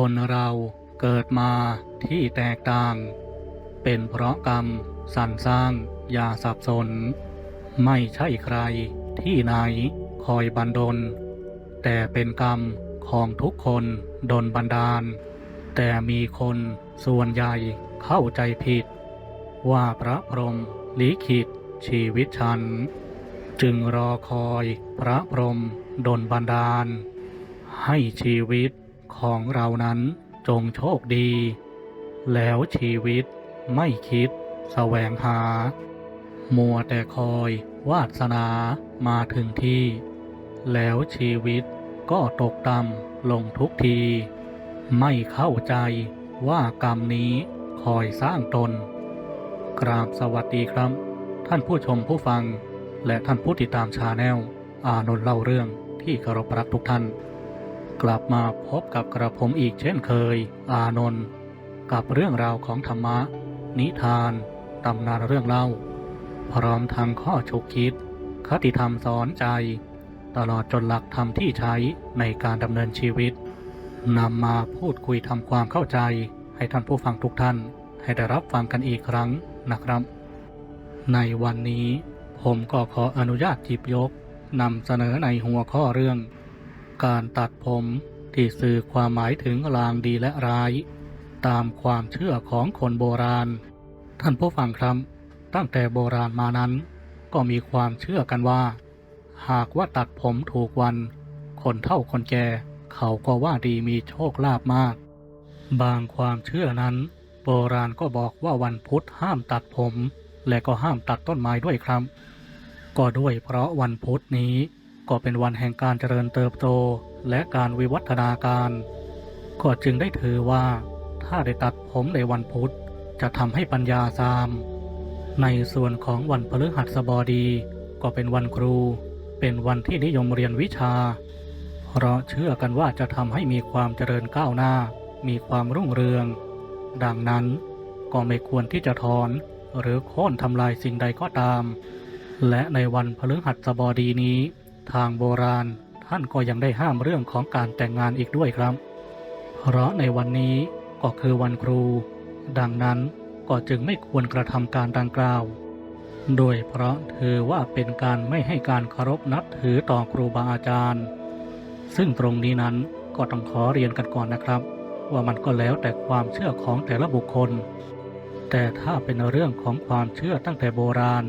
คนเราเกิดมาที่แตกต่าง เป็นเพราะกรรมสรรสร้างอย่าสับสน ไม่ใช่ใครที่ไหนคอยบันดล แต่เป็นกรรมของทุกคนดนบันดาล แต่มีคนส่วนใหญ่เข้าใจผิด ว่าพระพรหมลิขิตชีวิตฉัน จึงรอคอยพระพรหมดนบันดาล ให้ชีวิต ของเรานั้นจงโชคดี แล้วชีวิตไม่คิดแสวงหา มัวแต่คอยวาสนามาถึงที่ แล้วชีวิตก็ตกต่ำลงทุกที ไม่เข้าใจว่ากรรมนี้คอยสร้างตน กราบสวัสดีครับ ท่านผู้ชมผู้ฟัง และท่านผู้ติดตามชาแนลอานนท์เล่าเรื่องที่เคารพรักทุกท่าน กลับมาพบกับกระผมอีกเช่นเคย อานนท์กับเรื่องราวของธรรมะ นิทาน ตำนานเรื่องเล่า พร้อมทางข้อฉุกคิด คติธรรมสอนใจ ตลอดจนหลักธรรมที่ใช้ในการดำเนินชีวิตนำมาพูดคุยทำความเข้าใจ ให้ท่านผู้ฟังทุกท่าน ให้ได้รับฟังกันอีกครั้งนะครับ ในวันนี้ผมก็ขออนุญาตจิบยกนำเสนอในหัวข้อเรื่อง การตัดผมที่สื่อความหมายถึงลางดีและร้าย ตามความเชื่อของคนโบราณ ท่านผู้ฟังครับตั้งแต่โบราณมานั้น ก็มีความเชื่อกันว่า หากว่าตัดผมถูกวัน คนเฒ่าคนแก่เขาก็ว่าดีมีโชคลาภมาก บางความเชื่อนั้น โบราณก็บอกว่าวันพุธห้ามตัดผม และก็ห้ามตัดต้นไม้ด้วยครับ ก็ด้วยเพราะวันพุธนี้ ก็เป็นวันแห่งการเจริญเติบโตและการวิวัฒนาการ ก็จึงได้ถือว่า ถ้าได้ตัดผมในวันพุธจะทำให้ปัญญาซาม ในส่วนของวันพฤหัสบดีก็เป็นวันครู เป็นวันที่นิยมเรียนวิชา เพราะเชื่อกันว่าจะทำให้มีความเจริญก้าวหน้า มีความรุ่งเรือง ดังนั้นก็ไม่ควรที่จะถอนหรือโค่นทำลายสิ่งใดก็ตาม และในวันพฤหัสบดีนี้ ทางโบราณท่านก็ยังได้ห้ามเรื่องของการแต่งงานอีกด้วยครับ เพราะในวันนี้ก็คือวันครู ดังนั้นก็จึงไม่ควรกระทำการดังกล่าว โดยเพราะถือว่าเป็นการไม่ให้การเคารพนับถือต่อครูบาอาจารย์ ซึ่งตรงนี้นั้นก็ต้องขอเรียนกันก่อนนะครับ ว่ามันก็แล้วแต่ความเชื่อของแต่ละบุคคล แต่ถ้าเป็นเรื่องของความเชื่อตั้งแต่โบราณ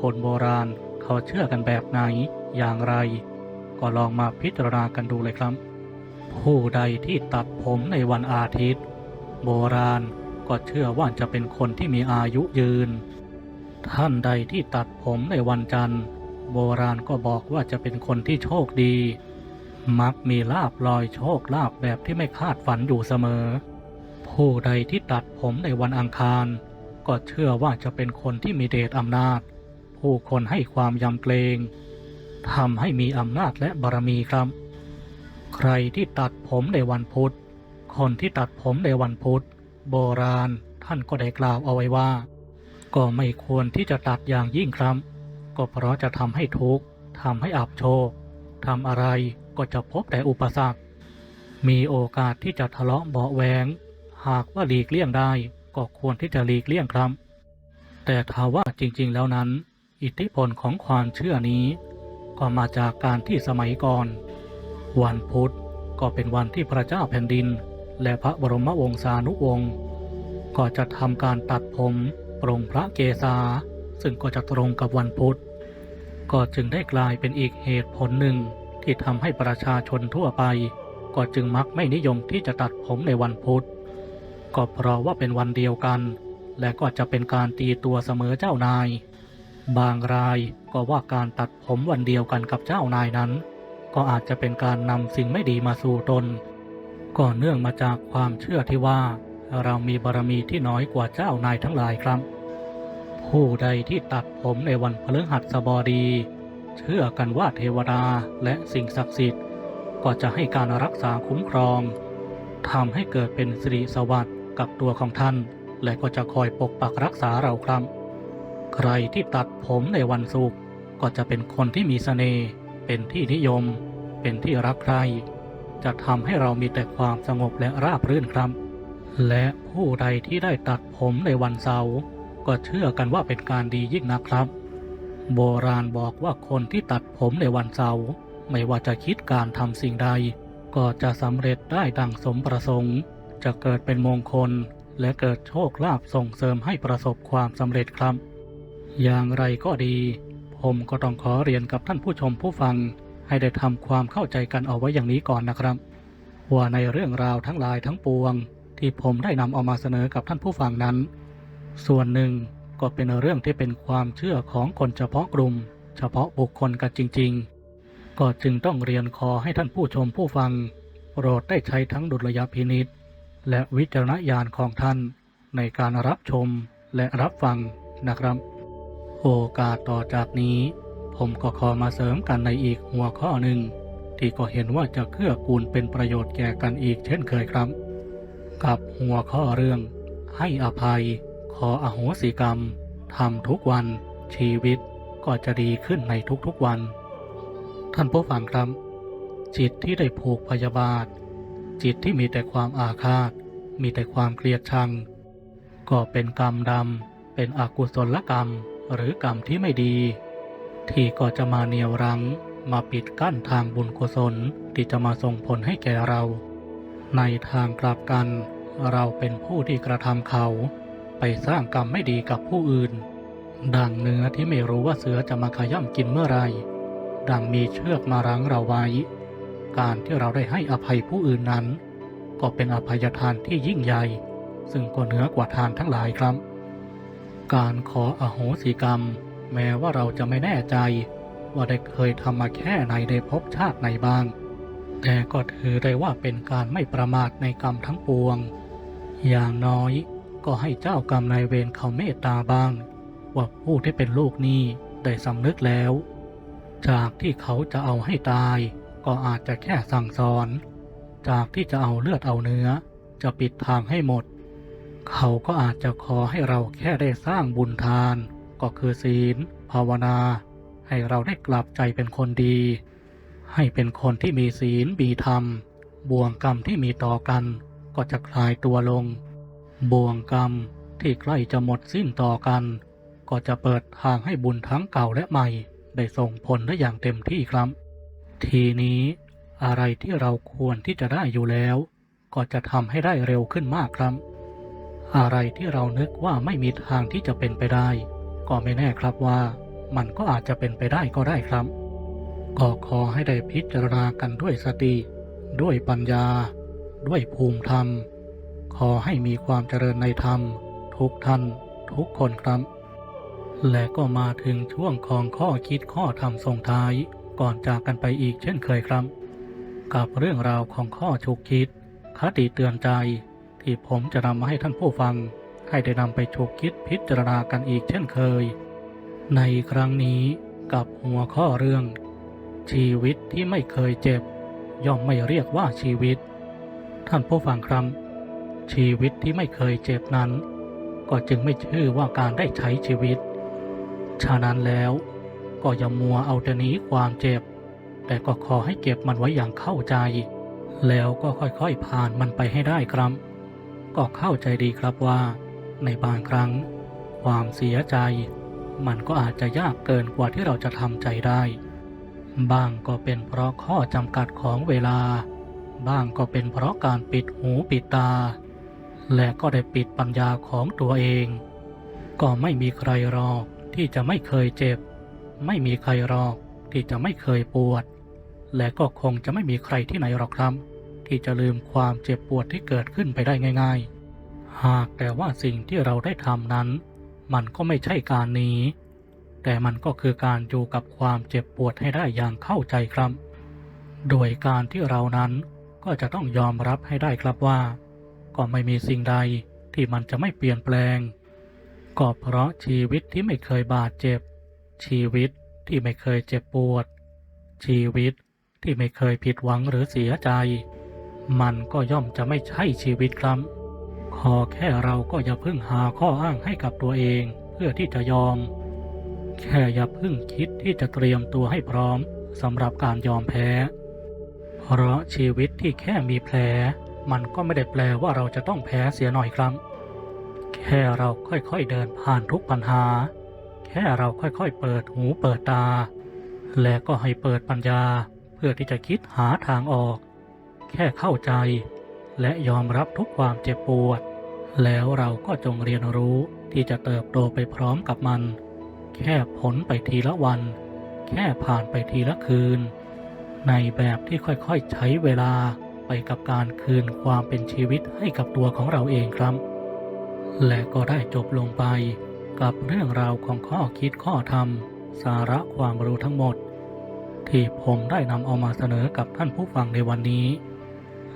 คนโบราณเขาเชื่อกันแบบไหน อย่างไร ก็ลองมาพิจารณากันดูเลยครับ ผู้ใดที่ตัดผมในวันอาทิตย์ โบราณก็เชื่อว่าจะเป็นคนที่มีอายุยืน ท่านใดที่ตัดผมในวันจันทร์ โบราณก็บอกว่าจะเป็นคนที่โชคดี มักมีลาบลอยโชคลาบแบบที่ไม่คาดฝันอยู่เสมอ ผู้ใดที่ตัดผมในวันอังคาร ก็เชื่อว่าจะเป็นคนที่มีเดชอำนาจ ผู้คนให้ความยำเกรง ทำให้มีอำนาจและบารมีครับ ใครที่ตัดผมในวันพุธ คนที่ตัดผมในวันพุธ โบราณท่านก็ได้กล่าวเอาไว้ว่า ก็ไม่ควรที่จะตัดอย่างยิ่งครับ ก็เพราะจะทำให้ทุกข์ทำให้อับโชคทำอะไรก็จะพบแต่อุปสรรค มีโอกาสที่จะทะเลาะเบาะแวง หากว่าหลีกเลี่ยงได้ก็ควรที่จะหลีกเลี่ยงครับ แต่ถ้าว่าจริงๆแล้วนั้น อิทธิพลของความเชื่อนี้ ก็มาจากการที่สมัยก่อน วันพุธก็เป็นวันที่พระเจ้าแผ่นดิน และพระบรมวงศานุวงศ์ก็จะทำการตัดผมปรงพระเกศาซึ่งก็จะตรงกับวันพุธ ก็จึงได้กลายเป็นอีกเหตุผลหนึ่งที่ทำให้ประชาชนทั่วไป ก็จึงมักไม่นิยมที่จะตัดผมในวันพุธ ก็เพราะว่าเป็นวันเดียวกัน และก็จะเป็นการตีตัวเสมอเจ้านาย บางรายก็ว่าการตัดผมวันเดียวกันกับเจ้านายนั้น ก็อาจจะเป็นการนำสิ่งไม่ดีมาสู่ตน ก็เนื่องมาจากความเชื่อที่ว่า เรามีบารมีที่น้อยกว่าเจ้านายทั้งหลายครับ ผู้ใดที่ตัดผมในวันพฤหัสบดี เชื่อกันว่าเทวดาและสิ่งศักดิ์สิทธิ์ ก็จะให้การรักษาคุ้มครองทำให้เกิดเป็นสิริสวัสดิ์กับตัวของท่าน และก็จะคอยปกปักรักษาเราครับ ใครที่ตัดผมในวันศุกร์ก็จะเป็นคนที่มีเสน่ห์เป็นที่นิยม เป็นที่รักใคร จะทำให้เรามีแต่ความสงบและราบรื่นครับ และผู้ใดที่ได้ตัดผมในวันเสาร์ก็เชื่อกันว่าเป็นการดียิ่งนะครับ โบราณบอกว่าคนที่ตัดผมในวันเสาร์ไม่ว่าจะคิดการทำสิ่งใด ก็จะสำเร็จได้ดังสมประสงค์ จะเกิดเป็นมงคลและเกิดโชคลาภส่งเสริมให้ประสบความสำเร็จครับ อย่างไรก็ดี ผมก็ต้องขอเรียนกับท่านผู้ชมผู้ฟัง ให้ได้ทำความเข้าใจกันเอาไว้อย่างนี้ก่อนนะครับ ว่าในเรื่องราวทั้งหลายทั้งปวง ที่ผมได้นำเอามาเสนอกับท่านผู้ฟังนั้น ส่วนหนึ่งก็เป็นเรื่องที่เป็นความเชื่อของคนเฉพาะกลุ่ม เฉพาะบุคคลกันจริง ๆ ก็จึงต้องเรียนขอให้ท่านผู้ชมผู้ฟังโปรดได้ใช้ทั้งดุลยพินิษและวิจารณญาณของท่านในการรับชมและรับฟังนะครับ โอกาสต่อจากนี้ ผมก็ขอมาเสริมกันในอีกหัวข้อหนึ่ง ที่ก็เห็นว่าจะเกื้อกูลเป็นประโยชน์แก่กันอีกเช่นเคยครับ กับหัวข้อเรื่อง ให้อภัย ขออโหสิกรรมทำทุกวัน ชีวิตก็จะดีขึ้นในทุกๆวัน ท่านผู้ฟังครับ จิตที่ได้ผูกพยาบาท จิตที่มีแต่ความอาฆาต มีแต่ความเกลียดชัง ก็เป็นกรรมดำเป็นอกุศลกรรม หรือกรรมที่ไม่ดี ที่ก็จะมาเหนียวรั้ง มาปิดกั้นทางบุญกุศลที่จะมาส่งผลให้แก่เรา ในทางกลับกัน เราเป็นผู้ที่กระทำเขา ไปสร้างกรรมไม่ดีกับผู้อื่น ดังเนื้อที่ไม่รู้ว่าเสือจะมาขย่ำกินเมื่อไร ดังมีเชือกมารั้งเราไว้ การที่เราได้ให้อภัยผู้อื่นนั้น ก็เป็นอภัยทานที่ยิ่งใหญ่ ซึ่งก็เหนือกว่าทานทั้งหลายครับ การขออโหสิกรรม แม้ว่าเราจะไม่แน่ใจ ว่าได้เคยทำมาแค่ไหนในภพชาติไหนบ้าง แต่ก็ถือได้ว่าเป็นการไม่ประมาทในกรรมทั้งปวง อย่างน้อยก็ให้เจ้ากรรมนายเวรเขาเมตตาบ้าง ว่าผู้ที่เป็นลูกนี้ได้สำนึกแล้ว จากที่เขาจะเอาให้ตาย ก็อาจจะแค่สั่งสอน จากที่จะเอาเลือดเอาเนื้อ จะปิดทางให้หมด เขาก็อาจจะขอให้เราแค่ได้สร้างบุญทาน ก็คือศีล ภาวนา ให้เราได้กลับใจเป็นคนดี ให้เป็นคนที่มีศีลมีธรรม บ่วงกรรมที่มีต่อกัน ก็จะคลายตัวลง บ่วงกรรมที่ใกล้จะหมดสิ้นต่อกัน ก็จะเปิดทางให้บุญทั้งเก่าและใหม่ ได้ส่งผลได้อย่างเต็มที่ครับ ทีนี้อะไรที่เราควรที่จะได้อยู่แล้ว ก็จะทำให้ได้เร็วขึ้นมากครับ อะไรที่เรานึกว่าไม่มีทางที่จะเป็นไปได้ ก็ไม่แน่ครับว่ามันก็อาจจะเป็นไปได้ก็ได้ครับ ก็ขอให้ได้พิจารณากันด้วยสติ ด้วยปัญญา ด้วยภูมิธรรม ขอให้มีความเจริญในธรรม ทุกท่านทุกคนครับ และก็มาถึงช่วงของข้อคิดข้อธรรมส่งท้าย ก่อนจากกันไปอีกเช่นเคยครับ กับเรื่องราวของข้อฉุกคิด คติเตือนใจ ที่ผมจะนำมาให้ท่านผู้ฟัง ให้ได้นำไปฉุกคิดพิจารณากันอีกเช่นเคย ในครั้งนี้กับหัวข้อเรื่อง ชีวิตที่ไม่เคยเจ็บ ย่อมไม่เรียกว่าชีวิต ท่านผู้ฟังครับ ชีวิตที่ไม่เคยเจ็บนั้น ก็จึงไม่ชื่อว่าการได้ใช้ชีวิต ฉะนั้นแล้วก็อย่ามัวเอาแต่หนี้ความเจ็บ แต่ก็ขอให้เก็บมันไว้อย่างเข้าใจ แล้วก็ค่อยๆผ่านมันไปให้ได้ครับ ก็เข้าใจดีครับว่า ในบางครั้ง ความเสียใจ มันก็อาจจะยากเกินกว่าที่เราจะทำใจได้บางก็เป็นเพราะข้อจำกัดของเวลา บ้างก็เป็นเพราะการปิดหูปิดตา และก็ได้ปิดปัญญาของตัวเอง ก็ไม่มีใครหรอกที่จะไม่เคยเจ็บ ไม่มีใครหรอกที่จะไม่เคยปวด และก็คงจะไม่มีใครที่ไหนหรอกครับ ที่จะลืมความเจ็บปวดที่เกิดขึ้นไปได้ง่าย ๆ หากแต่ว่าสิ่งที่เราได้ทำนั้น มันก็ไม่ใช่การหนีแต่มันก็คือการอยู่กับความเจ็บปวดให้ได้อย่างเข้าใจครับ โดยการที่เรานั้นก็จะต้องยอมรับให้ได้ครับว่า ก็ไม่มีสิ่งใดที่มันจะไม่เปลี่ยนแปลง ก็เพราะชีวิตที่ไม่เคยบาดเจ็บ ชีวิตที่ไม่เคยเจ็บปวด ชีวิตที่ไม่เคยผิดหวังหรือเสียใจ มันก็ย่อมจะไม่ใช่ชีวิตครับ ขอแค่เราก็อย่าเพิ่งหาข้ออ้างให้กับตัวเอง เพื่อที่จะยอม แค่อย่าเพิ่งคิดที่จะเตรียมตัวให้พร้อมสำหรับการยอมแพ้เพเพราะชีวิตที่แค่มีแผล มันก็ไม่ได้แปลว่าเราจะต้องแพ้เสียหน่อยครับ แค่เราค่อยๆเดินผ่านทุกปัญหา แค่เราค่อยๆเปิดหูเปิดตา และก็ให้เปิดปัญญาเพื่อที่จะคิดหาทางออก แค่เข้าใจ และยอมรับทุกความเจ็บปวด แล้วเราก็จงเรียนรู้ที่จะเติบโตไปพร้อมกับมัน แค่ผลไปทีละวัน แค่ผ่านไปทีละคืน ในแบบที่ค่อยๆใช้เวลาไปกับการคืนความเป็นชีวิตให้กับตัวของเราเองครับ และก็ได้จบลงไปกับเรื่องราวของข้อคิดข้อธรรม สาระความรู้ทั้งหมด ที่ผมได้นำเอามาเสนอกับท่านผู้ฟังในวันนี้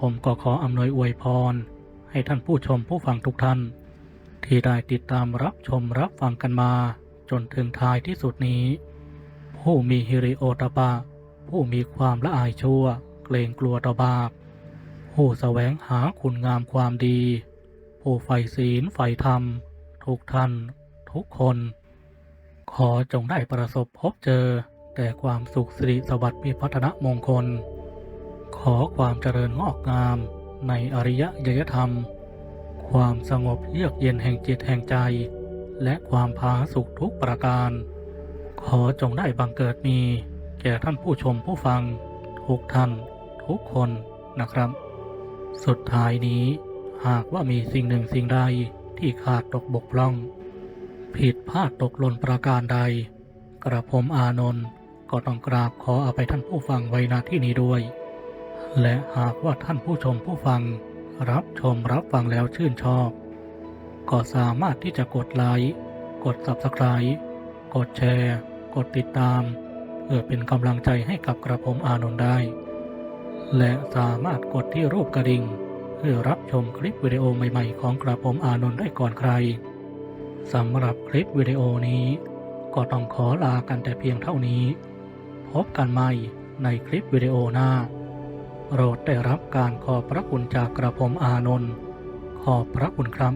ผมก็ขออำนวยอวยพร ให้ท่านผู้ชมผู้ฟังทุกท่าน ที่ได้ติดตามรับชมรับฟังกันมา จนถึงท้ายที่สุดนี้ ผู้มีฮิริโอตปะ ผู้มีความละอายชั่ว เกรงกลัวต่อบาป ผู้แสวงหาคุณงามความดี ผู้ใฝ่ศีลใฝ่ธรรม ทุกท่าน ทุกคน ขอจงได้ประสบพบเจอแต่ความสุขสิริสวัสดิ์มีพัฒนมงคล ขอความเจริญงอกงามในอริยยยธรรม ความสงบเยือกเย็นแห่งจิตแห่งใจ และความผาสุขทุกประการ ขอจงได้บังเกิดมี แก่ท่านผู้ชมผู้ฟัง ทุกท่าน ทุกคนนะครับ สุดท้ายนี้หากว่ามีสิ่งหนึ่งสิ่งใดที่ขาดตกบกพร่อง ผิดพลาดตกหล่นประการใด กระผมอานนท์ก็ต้องกราบขออภัยท่านผู้ฟังไว้ณที่นี้ด้วย และหากว่าท่านผู้ชมผู้ฟัง รับชมรับฟังแล้วชื่นชอบ ก็สามารถที่จะกดไลค์กด Subscribe กดแชร์ กดติดตาม เพื่อเป็นกำลังใจให้กับกระผมอานนท์ได้ และสามารถกดที่รูปกระดิ่ง เพื่อรับชมคลิปวิดีโอใหม่ๆ ของกระผมอานนท์ได้ก่อนใครสำหรับคลิปวิดีโอนี้ ก็ต้องขอลากันแต่เพียงเท่านี้ พบกันใหม่ในคลิปวิดีโอหน้า โรดได้รับการขอบพระคุณจากกระผมอานนท์ขอบพระคุณครับ